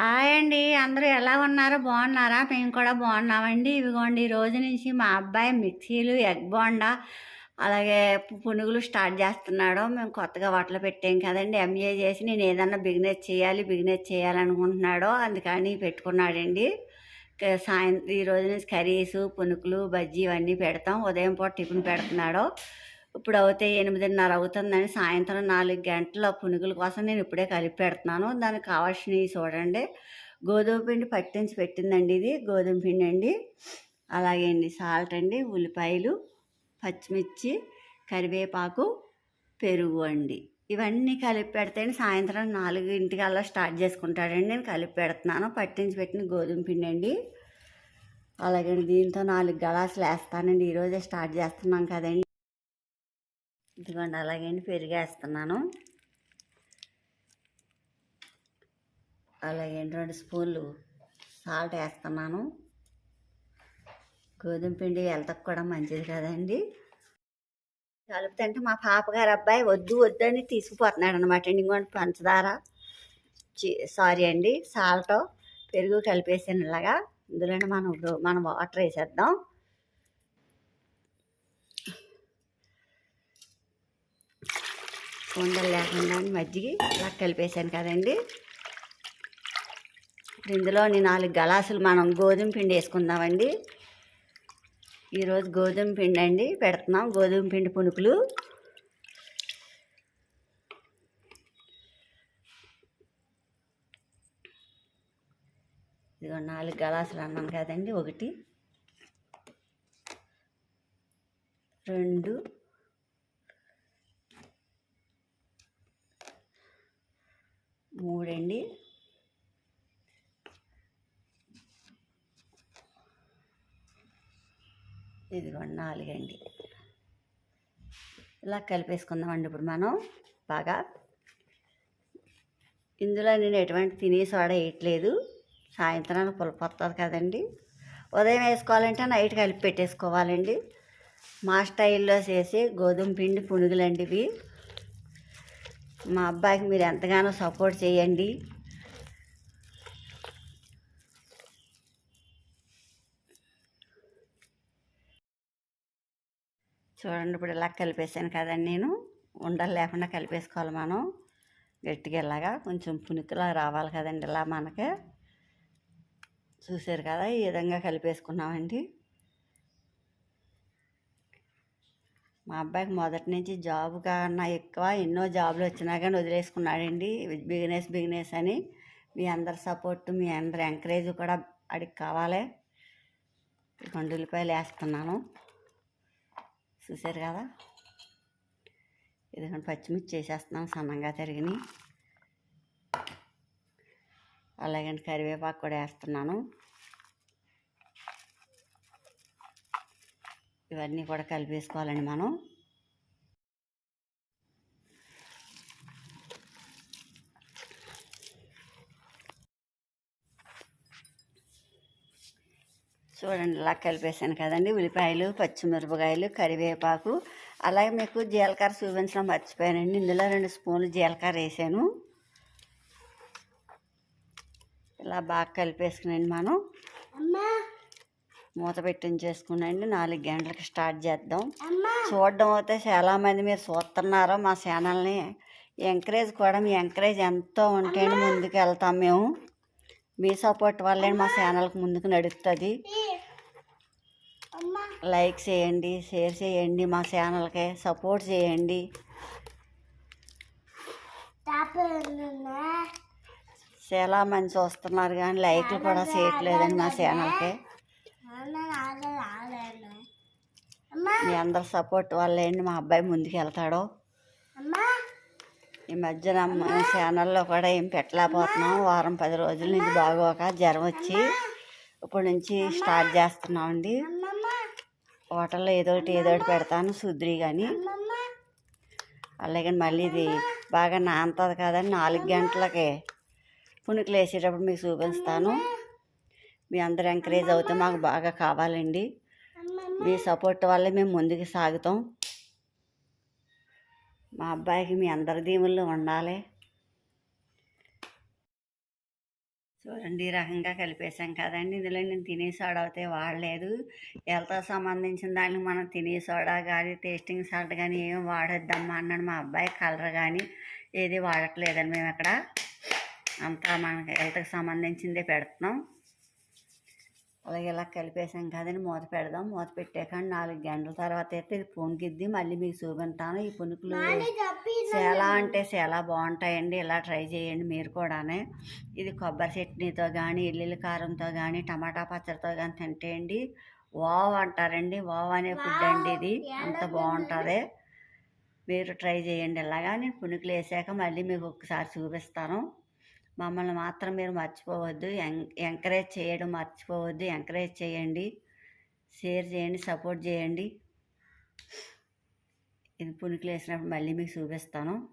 Hi అండి. అందరూ ఎలా ఉన్నారో? బాగున్నారా? మేము కూడా బాగున్నామండి. ఇవిగోండి ఈ రోజు నుంచి మా అబ్బాయి మిక్సీలు ఎగ్ బోండా అలాగే పునుగులు స్టార్ట్ చేస్తున్నాడు. మేము కొత్తగా వాటిలో పెట్టాం కదండి. ఎంఏ చేసి నేను ఏదన్నా బిజినెస్ చేయాలి బిజినెస్ చేయాలనుకుంటున్నాడో అందుకని పెట్టుకున్నాడండి. సాయంత్రం ఈ రోజు నుంచి కర్రీస్ పునుకులు బజ్జీ ఇవన్నీ పెడతాం. ఉదయం పూట టిఫిన్ పెడుతున్నాడు. ఇప్పుడు అవుతే ఎనిమిదిన్నర అవుతుందని సాయంత్రం నాలుగు గంటల పునుగుల కోసం నేను ఇప్పుడే కలిపి పెడుతున్నాను. దానికి కావాల్సినవి చూడండి. గోధుమ పిండి పట్టించి పెట్టిందండి ఇది. గోధుమ పిండి అండి. అలాగే అండి సాల్ట్ అండి ఉల్లిపాయలు పచ్చిమిర్చి కరివేపాకు పెరుగు అండి. ఇవన్నీ కలిపి పెడితే సాయంత్రం నాలుగింటికల్లా స్టార్ట్ చేసుకుంటాడండి. నేను కలిపి పెడుతున్నాను. పట్టించి పెట్టిన గోధుమ పిండి అండి. అలాగే దీంతో నాలుగు గలాసులు వేస్తానండి. ఈరోజే స్టార్ట్ చేస్తున్నాం కదండి. ఇదిగోండి అలాగే పెరిగేస్తున్నాను. అలాగే రెండు స్పూన్లు సాల్ట్ వేస్తున్నాను. గోధుమ పిండి వెళ్తకు కూడా మంచిది కదండి. కలుపుతుంటే మా పాపగారు అబ్బాయి వద్దు వద్దు అని తీసుకుపోతున్నాడు అనమాట అండి ఇంకోటి పంచదార సారీ అండి సాల్ట్ పెరుగు కలిపేసాను ఇలాగా. ఇందులోనే మనం ఇప్పుడు మనం వాటర్ వేసేద్దాం. ఉండలు లేకుండా మజ్జిగ ఇలా కలిపేసాను కదండి. ఇప్పుడు ఇందులో నేను నాలుగు గలాసులు మనం గోధుమ పిండి వేసుకుందామండి. ఈరోజు గోధుమ పిండి అండి పెడుతున్నాం. గోధుమ పిండి పునుకులు. ఇదిగో నాలుగు గలాసులు అన్నాం కదండి ఒకటి రెండు ఇదిగోండి నాలుగండి. ఇలా కలిపేసుకుందామండి ఇప్పుడు మనం బాగా. ఇందులో నేను ఎటువంటి తినే సోడా వేయట్లేదు. సాయంత్రానికి పులుపు వస్తుంది కదండి. ఉదయం వేసుకోవాలంటే నైట్ కలిపి పెట్టేసుకోవాలండి. మా స్టైల్లో చేసి గోధుమ పిండి పునుగులండి ఇవి. మా అబ్బాయికి మీరు ఎంతగానో సపోర్ట్ చేయండి. చూడండి ఇప్పుడు ఇలా కలిపేసాను కదండి నేను. ఉండలు లేకుండా కలిపేసుకోవాలి మనం. గట్టిగా ఇలాగా కొంచెం పునుకులా రావాలి కదండి ఇలా మనకి. చూసారు కదా ఈ విధంగా కలిపేసుకున్నామండి. మా అబ్బాయికి మొదటి నుంచి జాబ్ కన్నా ఎక్కువ ఎన్నో జాబులు వచ్చినా కానీ వదిలేసుకున్నాడండి. బిజినెస్ బిజినెస్ అని. మీ అందరి సపోర్ట్ మీ అందరి ఎంకరేజ్ కూడా అడిగి కావాలి. రెండు ఉల్లిపాయలు వేస్తున్నాను చూసారు కదా ఇదిగోండి పచ్చిమిర్చి వేసేస్తున్నాం సన్నంగా తరిగిని. అలాగే కరివేపాకు కూడా వేస్తున్నాను. ఇవన్నీ కూడా కలిపేసుకోవాలండి మనం. చూడండి ఇలా కలిపేసాను కదండి. ఉల్లిపాయలు పచ్చిమిరపకాయలు కరివేపాకు అలాగే మీకు జీలకర్ర చూపించడం మర్చిపోయానండి. ఇందులో రెండు స్పూన్లు జీలకర్ర వేసాను. ఇలా బాగా కలిపేసుకునండి మనం. మూత పెట్టించేసుకునండి నాలుగు గంటలకు స్టార్ట్ చేద్దాం. చూడడం అయితే చాలామంది మీరు చూస్తున్నారు మా ఛానల్ని. ఎంకరేజ్ కూడా మీ ఎంకరేజ్ ఎంతో ఉంటేనే ముందుకు వెళ్తాం మేము. మీ సపోర్ట్ వల్లే మా ఛానల్కి ముందుకు నడుస్తుంది. లైక్ చేయండి షేర్ చేయండి మా ఛానల్కి సపోర్ట్ చేయండి. చాలా మంది చూస్తున్నారు కానీ లైక్లు కూడా చేయట్లేదండి మా ఛానల్కి. మీ అందరి సపోర్ట్ వల్లే మా అబ్బాయి ముందుకు వెళ్తాడు? ఈ మధ్యన ఛానల్లో కూడా ఏం పెట్టలేకపోతున్నాం. వారం పది రోజుల నుంచి బాగోక జ్వరం వచ్చి ఇప్పటి నుంచి స్టార్ట్ చేస్తున్నామండి. హోటల్లో ఏదో ఒకటి పెడతాను సుద్రి కానీ అలాగే మళ్ళీ ఇది బాగా నానుతుంది కదండి నాలుగు గంటలకి పుణుకులు వేసేటప్పుడు మీకు చూపిస్తాను. మీ అందరు ఎంకరేజ్ అవుతే మాకు బాగా కావాలండి. మీ సపోర్ట్ వల్ల మేము ముందుకు సాగుతాం. మా అబ్బాయికి మీ అందరి దీవుల్లో ఉండాలి. చూడండి ఈ రకంగా కలిపేసాం కదండి. ఇందులో నేను తినే సోడా అయితే వాడలేదు. హెల్త్ సంబంధించిన దానికి మనం తినే సోడా కానీ టేస్టింగ్ సాల్ట్ కానీ ఏం వాడొద్దమ్మా అన్నాడు మా అబ్బాయి. కలర్ కానీ ఏది వాడట్లేదండి. మేము ఇక్కడ అంతా మనకి హెల్త్కి సంబంధించిందే పెడుతున్నాం. అలాగే ఇలా కలిపేసాం కదండి. మూత పెడదాం. మూత పెట్టాక నాలుగు గంటల తర్వాత అయితే ఇది పొంగిద్ది. మళ్ళీ మీకు చూపించాను. ఈ పునుకులు చాలా అంటే చాలా బాగుంటాయండి. ఇలా ట్రై చేయండి మీరు కూడానే. ఇది కొబ్బరి చట్నీతో కానీ ఎల్లుల్లి కారంతో కానీ టమాటా పచ్చడితో కానీ తింటేయండి. వావ్ అంటారండి. వావ్ అనే ఫుడ్ అండి ఇది. అంత బాగుంటుంది. మీరు ట్రై చేయండి. ఇలాగా నేను పునుకులు వేసాక మళ్ళీ మీకు ఒకసారి చూపిస్తాను. మమ్మల్ని మాత్రం మీరు మర్చిపోవద్దు. ఎం- ఎంకరేజ్ చేయడం మర్చిపోవద్దు. ఎంకరేజ్ చేయండి. షేర్ చేయండి. సపోర్ట్ చేయండి. ఇది పునుకులు వేసినప్పుడు మళ్ళీ మీకు చూపిస్తాను.